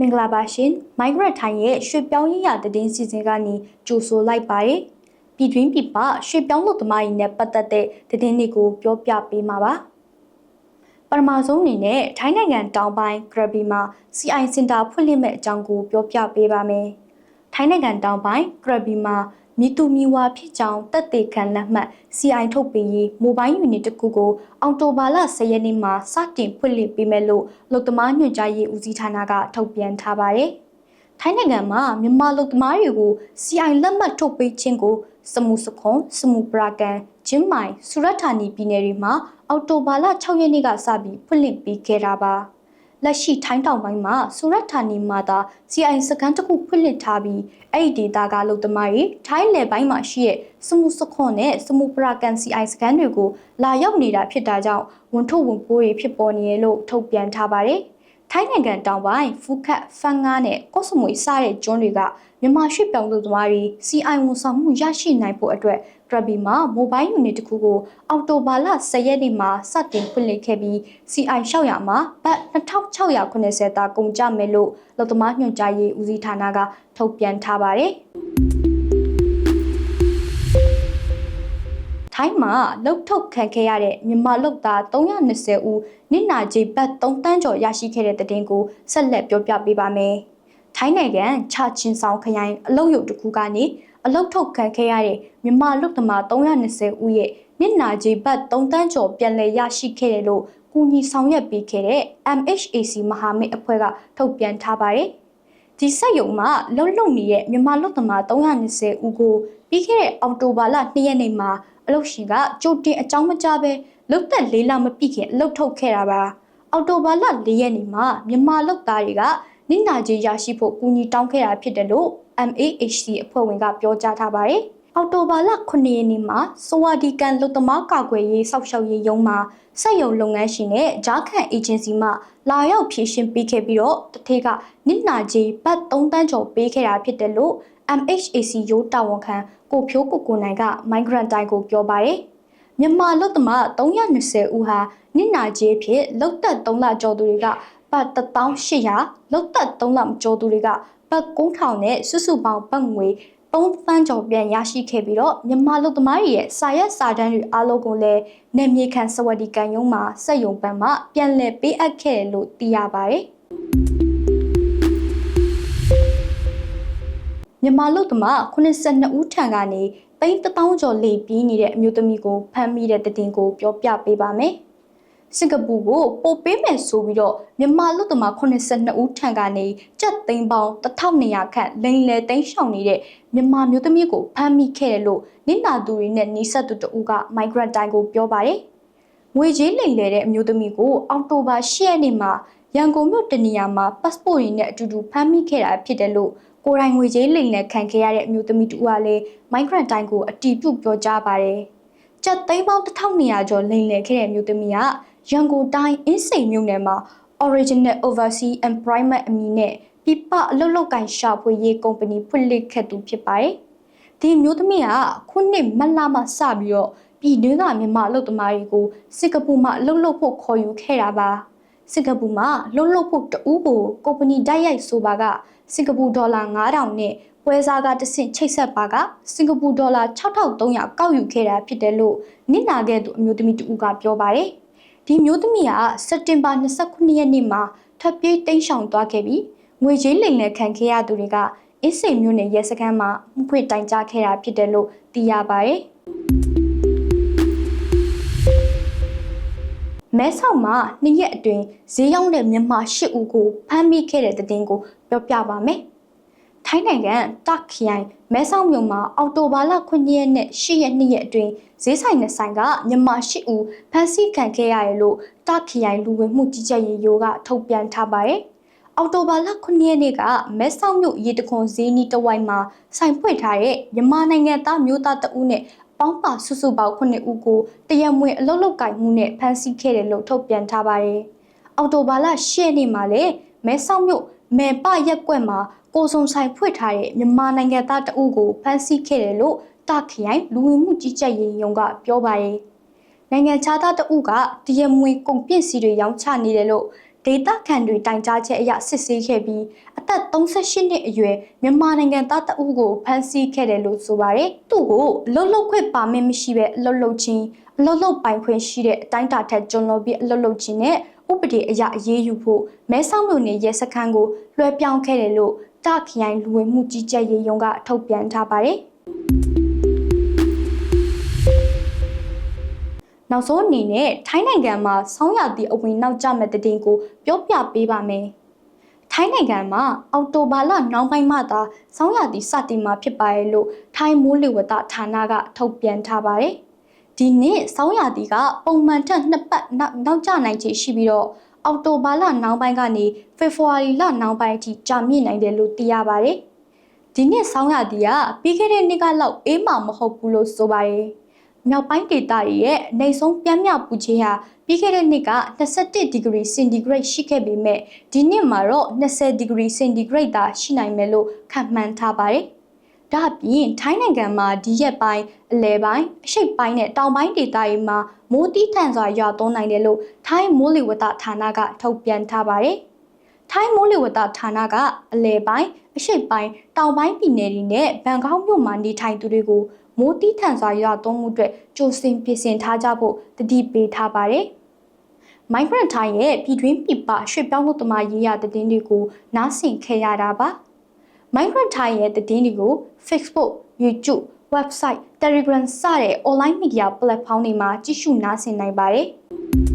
မင်္ဂလာပါရှင် Migrant ထိုင်းရဲ့ရွှေပြောင်းရေးရသတင်းစီစဉ်ကနေကြိုဆိုလိုက်ပါတယ်ပြည်တွင်းပြည်ပရွှေပြောင်းလို့သမားကြီးနဲ့ပတ်သက်တဲ့သတင်းတွေကိုပြောပြပေးမှာပါပထမဆုံးအနေနဲ့ထိုင်းနိုင်ငံတောင်ပိုင်း Krabi မှာ CI Center ဖွင့်လှစ်မဲ့အကြောင်းကိုပြောပြပေးပါမယ်ထိုင်းနိုင်ငံတောင်ပိုင်း Krabi မှာ မိသူမီဝါဖြစ်ကြောင်းတက်သေးခံလက်မှတ် CI ထုတ်ပေးရေးမိုဘိုင်းယူနစ်တစ်ခုကိုအော်တိုဘာလ10ရက်နေ့မှာစတင်ဖွင့်လှစ်ပေးမယ်လို့လုံသမားညွှန်ကြားရေးဦးစီးဌာနကထုတ်ပြန်ထားပါတယ်။ထိုင်းနိုင်ငံမှာမြန်မာလုံသမားတွေကို CI လက်မှတ်ထုတ်ပေးခြင်းကိုစမှုစခွန်စမှုပရာကန်ဂျင်းမိုင်စူရတ်ဌာနီပြည်နယ်တွေမှာအော်တိုဘာလ6ရက်နေ့ကစပြီးဖွင့်လှစ်ပေးခဲ့တာပါ။ လက်ရှိထိုင်းတောင်ပိုင်းမှာစူရတ်ဌာနီမှာသာ CI စကန်တစ်ခုဖွင့်လှစ်ထားပြီးအဲ့ဒီဒေတာကလုံသမားတွေထိုင်းလယ်ပိုင်းမှာရှိတဲ့စမှုစခွန်နဲ့စမှုပရာကန် CI စကန်တွေကိုလာရောက်နေတာဖြစ်တာကြောင့်ဝန်ထုတ်ဝန်ပိုးတွေဖြစ်ပေါ်နေရလို့ထုတ်ပြန်ထားပါတယ်။ ထိုင်းနိုင်ငံတောင်ပိုင်းဖူခတ်ဖန်ငါးနဲ့ကော့စမွေစတဲ့ကျွန်းတွေကမြန်မာရွှေ့ပြောင်းသူသမားတွေ CI ဝန်ဆောင်မှုရရှိနိုင်ဖို့အတွက် Krabi မှာ mobile unit တစ်ခုကိုအော်တိုဘာလ10ရက်နေ့မှာစတင်ဖွင့်လှစ်ခဲ့ပြီး CI 600မှာဘတ်2680တာကုန်ကျမယ်လို့လုံသမားညွှန်ကြားရေးဦးစီးဌာနကထုတ်ပြန်ထားပါတယ်။ ထိုင်းမှာလှုပ်ထုတ်ခံခဲ့ရတဲ့မြန်မာလူသား320ဦးနစ်နာကြေးဘတ်3တန်းကျော်ရရှိခဲ့တဲ့တဲ့တင်ကိုဆက်လက်ပြောပြပေးပါမယ်။ထိုင်းနိုင်ငံချချင်းဆောင်ခရိုင်အလုပ်ရုံတစ်ခုကနေအလုတ်ထုတ်ခံခဲ့ရတဲ့မြန်မာလူသမား320ဦးရဲ့နစ်နာကြေးဘတ်3တန်းကျော်ပြန်လည်ရရှိခဲ့တယ်လို့ကူညီဆောင်ရွက်ပေးခဲ့တဲ့ MHAC မဟာမိတ်အဖွဲ့ကထုတ်ပြန်ထားပါတယ်။ဒီစက်ရုံမှာလုံလုံနေတဲ့မြန်မာလူသမား320ဦးကိုပြီးခဲ့တဲ့အောက်တိုဘာလ2ရက်နေ့မှာ အလုတ်ရှင်ကကြိုတင်အကြောင်းမကြားပဲလုတ်သက်လေးလမပြည့်ခင်အလုတ်ထုတ်ခဲ့တာပါ။အောက်တိုဘာလ4ရက်နေ့မှာမြန်မာလူသားတွေကနစ်နာကြေးရရှိဖို့ကူညီတောင်းခဲ့တာဖြစ်တယ်လို့ MAHC အဖွဲ့ဝင်ကပြောကြားထားပါတယ်။အော်တိုဘာလ9ရက်နေ့မှာစဝါဒီကန်လူသမားကာကွယ်ရေးစောက်ရှောက်ရေးရုံးမှာစက်ရုံလုပ်ငန်းရှင်နဲ့ဂျားခန့်အေဂျင်စီမှလာရောက်ဖြည့်ရှင်ပေးခဲ့ပြီးတော့တထေးကနစ်နာကြီးဘတ်3တန်းကျော်ပေးခဲ့တာဖြစ်တယ်လို့ MHAC ရိုးတာဝန်ခံကိုဖြိုးကိုကိုနိုင်က Migrant တိုင်းကိုပြောပါတယ်။မြန်မာလူသမား320ဦးဟာနစ်နာကြီးဖြစ်လောက်သက်3လကျော်သူတွေကဘတ်1800လောက်သက်3လမကျော်သူတွေကဘတ်9000နဲ့စုစုပေါင်းဘတ်ငွေ3သန်းကျော်ပြန်ရရှိခဲ့ပြီးတော့မြန်မာလူသမားတွေရဲ့စာရက်စာတမ်းတွေအားလုံးကိုလည်းနယ်မြေခံစဝတီကန်ယုံမှာစက်ယုံပန်းမှပြန်လည်ပေးအပ်ခဲ့တယ်လို့သိရပါတယ် မြန်မာလူသမား82ဦးထံကနေသိန်း1000ကျော်လေပြီးနေတဲ့အမျိုးသမီးကိုဖမ်းမိတဲ့တည်င်းကိုပြောပြပေးပါမယ်။စင်ကာပူကိုပို့ပေးမယ်ဆိုပြီးတော့မြန်မာလူသမား82ဦးထံကနေကြက်သိန်းပေါင်း1200ခန့်လိန်လေသိန်းရှောင်နေတဲ့မြန်မာမျိုးသမီးကိုဖမ်းမိခဲ့တယ်လို့နင့်နာသူတွေနဲ့နှိဆက်သူတဦးက migrant တိုင်းကိုပြောပါတယ်။ငွေကြေးလိမ်လည်တဲ့အမျိုးသမီးကိုအောက်တိုဘာ10ရက်နေ့မှာရန်ကုန်မြို့တနေရာမှာ passport ရင်းနဲ့အတူတူဖမ်းမိခဲ့တာဖြစ်တယ်လို့ ကိုယ်တိုင်ငွေကြေးလိမ်လည်ခံခဲ့ရတဲ့အမျိုးသမီးတူကလည်း migrant တိုင်းကိုအတီးပြုတ်ပြောကြားပါတယ်။ကြက်သိန်းပေါင်း1200ကျော်လိမ်လည်ခဲ့တဲ့အမျိုးသမီးကရန်ကုန်တိုင်းအင်းစိန်မြို့နယ်မှာ Original Overseas Employment အမည်နဲ့ပြပအလုပ်လုပ်ကိုင်ရှာဖွေရေးကုမ္ပဏီဖွင့်လှစ်ခဲ့သူဖြစ်ပါတယ်။ဒီမျိုးသမီးကခုနှစ်မလမှစပြီးတော့ပြည်တွင်းကမြန်မာအလုပ်သမားတွေကိုစင်ကာပူမှာအလုပ်လုပ်ဖို့ခေါ်ယူခဲ့တာပါ။စင်ကာပူမှာလုပ်လုပ်ဖို့တူကိုကုမ္ပဏီတိုက်ရိုက်ဆိုပါက စင်ကာပူဒေါ်လာ9000နဲ့ပွဲစားကတဆင့်ချိတ်ဆက်ပါကစင်ကာပူဒေါ်လာ6300ကောက်ယူခဲ့တာဖြစ်တယ်လို့နစ်နာခဲ့သူအမျိုးသမီးတူကပြောပါတယ်။ဒီမျိုးသမီးကစက်တင်ဘာ29ရက်နေ့မှာထပ်ပြေးတိမ်းရှောင်သွားခဲ့ပြီးငွေကြေးလိမ်လည်ခံခဲ့ရသူတွေကအစ်စိမ်မျိုးနဲ့ရဲစခန်းမှာမှုခွေတိုင်ကြားခဲ့တာဖြစ်တယ်လို့သိရပါတယ်မဲဆောက်မှာနှစ်ရက်အတွင်းဈေးရောက်တဲ့မြန်မာ၈ဦးကိုဖမ်းမိခဲ့တဲ့တဲ့တင်ကို ပြောပြပါမယ်။ထိုင်းနိုင်ငံတာခရိုင်မဲဆောက်မြို့မှာအော်တိုဘာလ9ရက်နဲ့10ရက်2ရက်အတွင်းဈေးဆိုင်နဲ့ဆိုင်ကမြန်မာ10ဦးဖမ်းဆီးခံခဲ့ရတယ်လို့တာခရိုင်လူဝင်မှုကြီးကြပ်ရေးရိုးကထုတ်ပြန်ထားပါတယ်။အော်တိုဘာလ9ရက်နေ့ကမဲဆောက်မြို့ရေတခွန်ဈေးနီးတဝိုက်မှာဆိုင်ဖွင့်ထားတဲ့မြန်မာနိုင်ငံသားမျိုးသားတဦးနဲ့ပေါင်းပါစုစုပေါင်း9ဦးကိုတရမွေအလုတ်လုတ်ကင်မှုနဲ့ဖမ်းဆီးခဲ့တယ်လို့ထုတ်ပြန်ထားပါတယ်။အော်တိုဘာလ10ရက်နေ့မှာလည်းမဲဆောက်မြို့ မေပရက်ကွက်မှာကိုစုံဆိုင်ဖွင့်ထားတဲ့မြန်မာနိုင်ငံသားတအုပ်ကိုဖမ်းဆီးခဲ့တယ်လို့တာခရိုင်လူဝင်မှုကြီးကြပ်ရေးရုံးကပြောပါတယ်။နိုင်ငံခြားသားတအုပ်ကတရမွေကုန်ပစ္စည်းတွေရောင်းချနေတယ်လို့ဒေတာခန်တွေတိုင်ကြားချက်အရစစ်ဆေးခဲ့ပြီးအသက်38နှစ်အရွယ်မြန်မာနိုင်ငံသားတဦးကိုဖမ်းဆီးခဲ့တယ်လို့ဆိုပါတယ်။သူ့ကိုအလုတ်လုတ်ခွင့်ပါမစ်မရှိပဲအလုတ်လုတ်ချင်းအလုတ်လုတ်ပိုင်ခွင့်ရှိတဲ့အတိုင်းအတာထက်ကျွံလော်ပြီးအလုတ်လုတ်ချင်းနဲ့ ဥပဒေအရအရေးယူဖို့မဲဆောက်မြို့နယ်ရဲစခန်းကိုလွှဲပြောင်းခဲ့တယ်လို့တာခရိုင်လူဝင်မှုကြီးကြပ်ရေးရုံးကထုတ်ပြန်ထားပါတယ်။နောက်ဆုံးအနေနဲ့ထိုင်းနိုင်ငံမှာဆောင်းရာသီအဝင်နောက်ကျမဲ့တဲ့တင်ကိုပြောပြပေးပါမယ်။ထိုင်းနိုင်ငံမှာအောက်တိုဘာလနောက်ပိုင်းမှသာဆောင်းရာသီစတင်မှာဖြစ်ပါရဲ့လို့ထိုင်းမိုးလေဝသဌာနကထုတ်ပြန်ထားပါတယ်။ ဒီနှစ်ဆောင်းရာသီကပုံမှန်ထက်နှစ်ပတ်နောက်နောက်ကျနိုင်ခြေရှိပြီးတော့အောက်တိုဘာလနောက်ပိုင်းကနေဖေဖော်ဝါရီလနောက်ပိုင်းအထိကြာမြင့်နိုင်တယ်လို့သိရပါတယ်။ဒီနှစ်ဆောင်းရာသီကပြီးခဲ့တဲ့နှစ်ကလောက်အေးမှမဟုတ်ဘူးလို့ဆိုပါတယ်။မြောက်ပိုင်းဒေသရဲ့နေဆုံးပြင်းပြပူခြင်းဟာပြီးခဲ့တဲ့နှစ်က21ဒီဂရီစင်တီဂရိတ်ရှိခဲ့ပေမဲ့ဒီနှစ်မှာတော့20ဒီဂရီစင်တီဂရိတ်သာရှိနိုင်မယ်လို့ခန့်မှန်းထားပါတယ်။ ဒါ့အပြင်ထိုင်းနိုင်ငံမှာဒီရက်ပိုင်းအလဲပိုင်းအရှိတ်ပိုင်းနဲ့တောင်ပိုင်းဒေသတွေမှာမိုးတီးထန်စွာရွာသွန်းနိုင်တယ်လို့ထိုင်းမိုးလေဝသဌာနကထုတ်ပြန်ထားပါတယ်။ထိုင်းမိုးလေဝသဌာနကအလဲပိုင်းအရှိတ်ပိုင်းတောင်ပိုင်းပြည်နယ်တွေနဲ့ဘန်ကောက်မြို့မှာနေထိုင်သူတွေကိုမိုးတီးထန်စွာရွာသွန်းမှုအတွက်ကြိုတင်ပြင်ဆင်ထားကြဖို့တတိပေးထားပါတယ်။ Migrant Thai ရဲ့ပြည်တွင်းပြည်ပရွှေ့ပြောင်းမှုတမရေးရတဲ့တင်တွေကိုနားဆင်ခဲ့ရတာပါ။ Migrant Thai ရဲ့တဲ့တင်တွေကို Facebook, YouTube, website, Telegram စတဲ့ online media platform တွေမှာကြည့်ရှုနားဆင်နိုင်ပါတယ်။